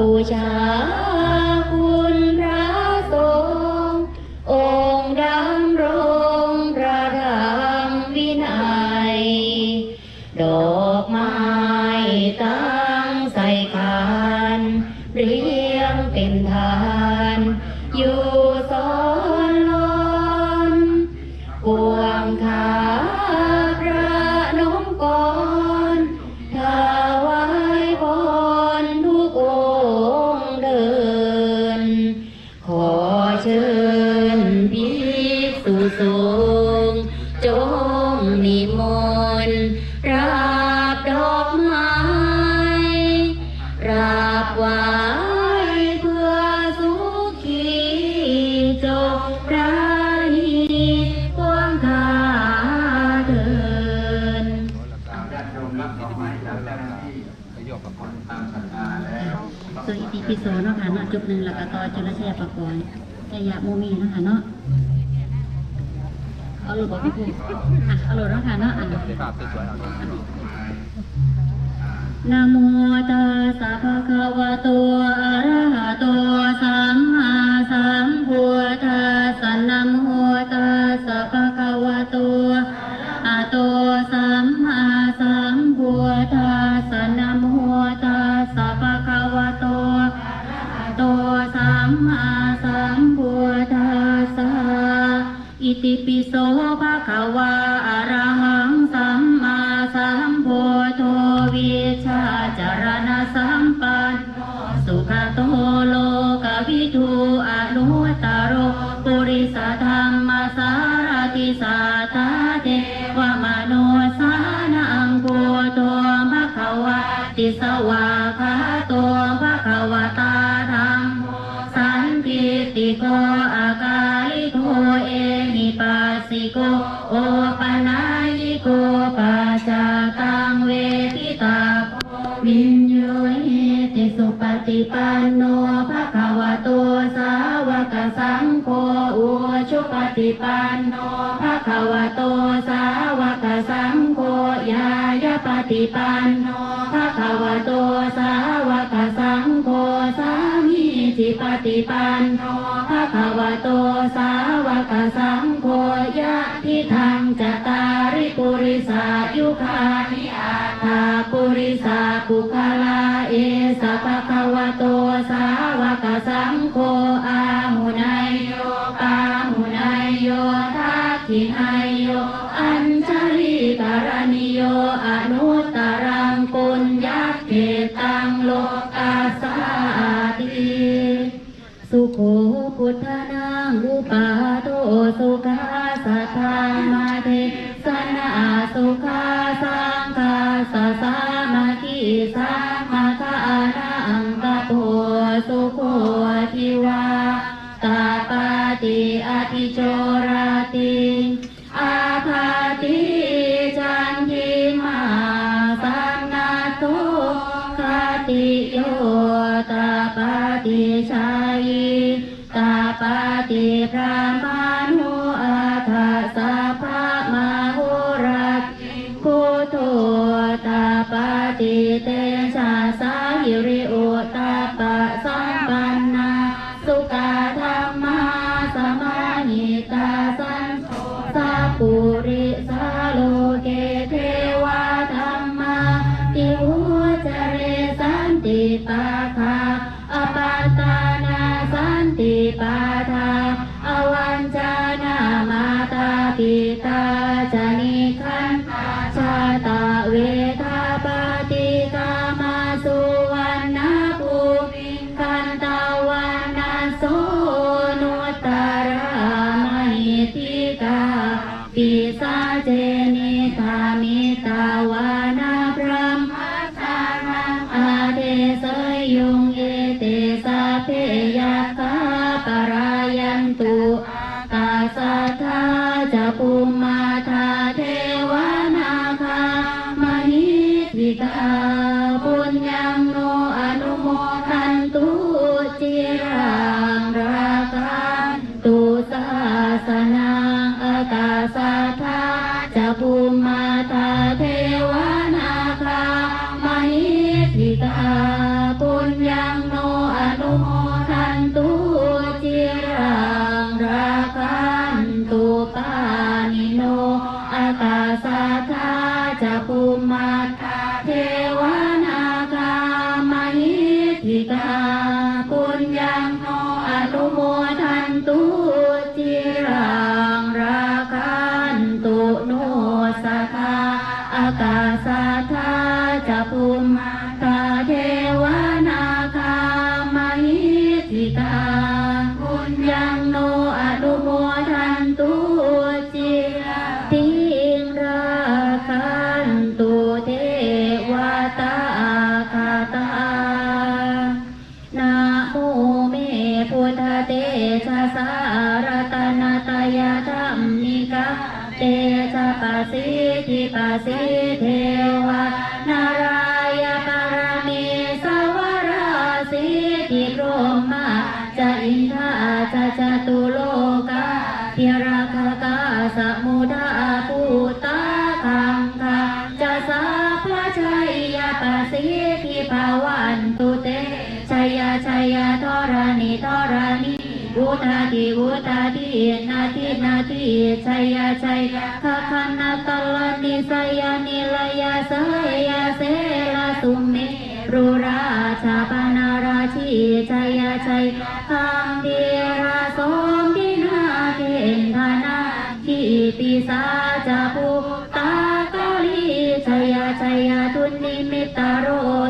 บูช ปิโสเนาะค่ะเนาะจุดหนึ่งแล้วก็ต่อจุลเชียปกรณ์จยะโมมีเนาะค่ะเนาะเอาโหลดบอกพี่ปูอะเอาหลดเนาะค่ะเนาะอะภาพสวยๆเอานะโมตัสสะภะคะวะโต ติปิโสภะคะวะอะระหังสัมมาสัมพุทโธวิชาจารณสัมปันโนสุขโตโลกวิทูอนุตตรโรปุริสธรรมสารติสัทธาเทวมโนสานังปุโตภะคะวะติสวาคาโตภะคะวตาธรรมสันติติโก สิโกโอปนายิโกปัจจาตังเวทิตาโพวินโยเหติสุปฏิปันโนภะคะวะโตสาวกสังโฆอุชุปฏิปันโนภะคะวะโตสาวกสังโฆยายาปฏิปันโนภะคะวะโตสาวกสังโฆสามีจิปฏิปันโนภะคะวะโตส กสังโฆยะทิทังจตาริปุริสายุคานิอาตาปุริสาปุคลาเอสะปะคะวะโตสาวกสังโฆอาหุนายโยปาหุนายโยทักขินาย สุโขทิวาตาปาติอธิโจราติอาภาติจันทิมาสันนาโตคติโยตาปาติชัยตาปาติพระมานุอาทาสาภามาหุรักพุโธตาปาติเต ติปาทาอวันจานามาตาปิตาจานิคันตาชาตาเวทาปฏิกามาสุวรรณภูมิคันตาวันนาโสนุตตรามหิติกาปิสาเจนิธามิตาวานาพระมสารังอาเทสยุง ตาปุญญัง สสิเทวานารายปารมีสวราสิทิโรมาจะอินทาจะจตุโลกาทิรา รุราชาปนาราชีชัยชัยคัมเดีราสมทินาเกณฑานาทิปิสาจาปุตตากาลีชัยชัยทุนนิมิตาโร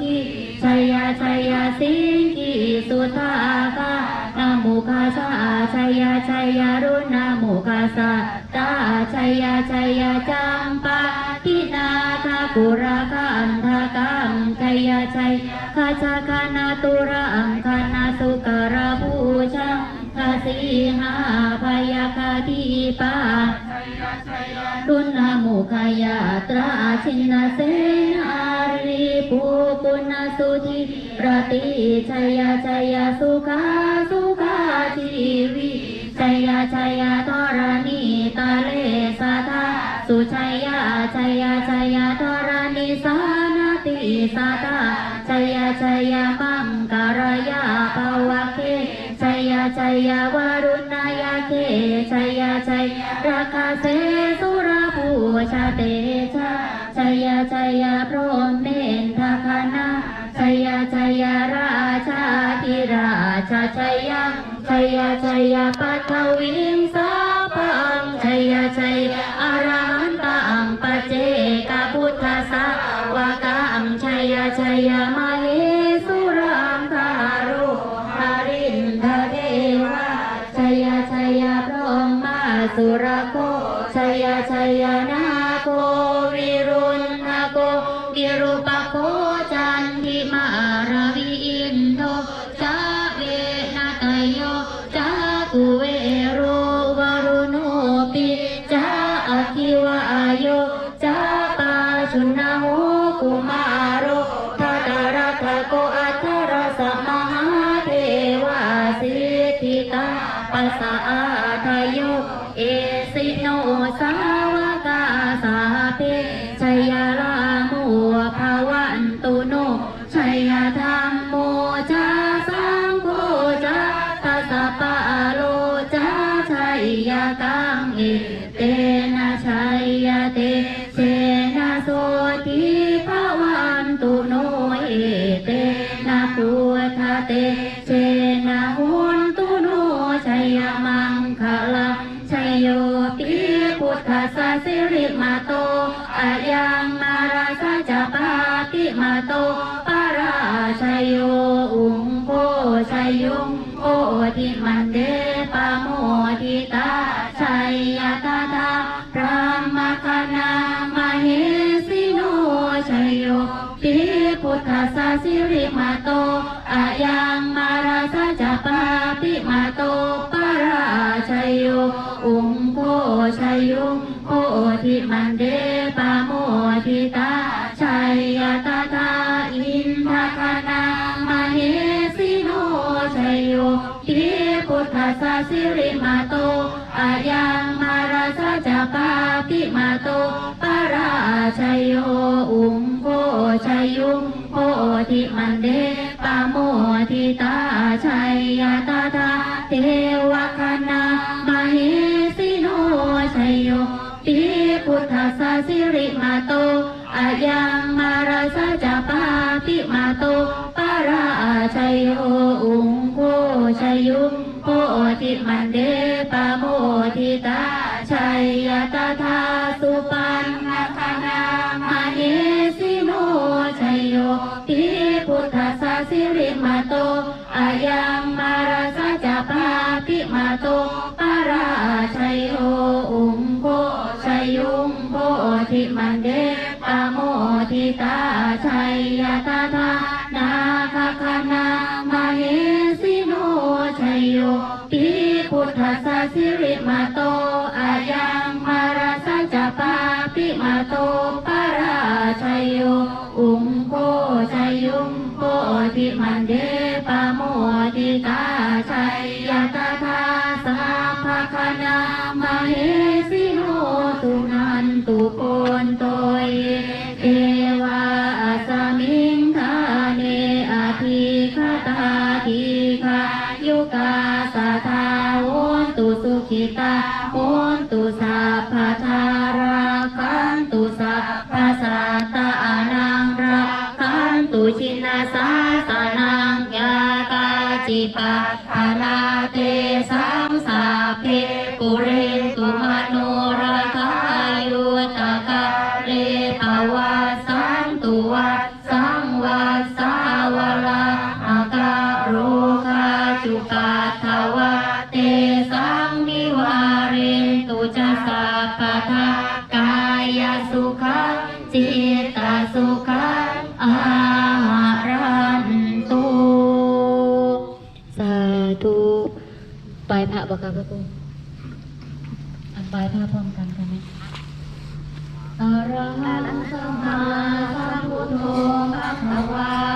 กิชัยชัยสิงกิสุทาคานามุคาสาชัยชัยรุณนามุคาสาตาชัยชัยจัมปาทินาคากุราคันทากังชั ยยะชัยคาชาคานาตุระอังคานาสุการะบูชังคาสีหาพยาคาทีปารุณามุขายาตราชินาเสนารีภูปุณสุธิรติชัยชัยสุขาสุขาชีวิชัยชัยยะทรณีตาเลสาธาสุชัยชัยชัยยะทรณีสา นาตาชัยยะชัยยะมังการยาปวะเคชัยยะชัยยะวารุณายาเคชัยยะชัยราคาเสสุราภูชาเตชะชัยยะชัยยะพรหมเมนทคานาชัยยะชัยยะราชาธิราชาชัยยะชัยยะชัยยะปัทวิงสา สุรโคชัยยะชัยยะนาโควิรุณนาโกกิรุปโคจันทิมาราวิอินโทจาเวนาตโยจากุเวโรวรุโนปิจาอคิวาโยจาปาชุนาโหกุมาโรทัตระทะโกอัทรสมหาเทวาสิทธิตาปัสสา เตเชนะโสติภาวันตุโนเอเตนะพุทธเตเชนะหุนตุโนชัยมังคลาชัยโยปิพุทธสสิริมาโตอายังมาราสะจะปาติมาโตปาราชัยโยอุงโคชัยยุงโอทิมันเดปะโมทิตาชัยยะตา สิริมาโตอายังมาราสะจะปาติมาโตปาราชัยโยอุงโคชัยยุงโอทิมันเดปะโมทิตาชัยยะตาตาอินทคณามเหสิโนชัยโยปิพุทธัสสะสิริมาโตอายังมาราสะจะปาติมาโตปาราชัยโยอุงิมันเดปะโมทิตาชัยยตาตาเทวคณามาเหสิโนชัยโยปิพุทธสสิริมาโตอายังมารสจปาปิมาโตปาราชัยโยอุงโคชัยยุโพธิมันเดปะโมทิตา Mato ขิตาโหตุสาพทา ปะคะพระครูอันปลายภาพพร้อมกันกันไหมอะระหังสัมมาสัมพุทโธภะคะวา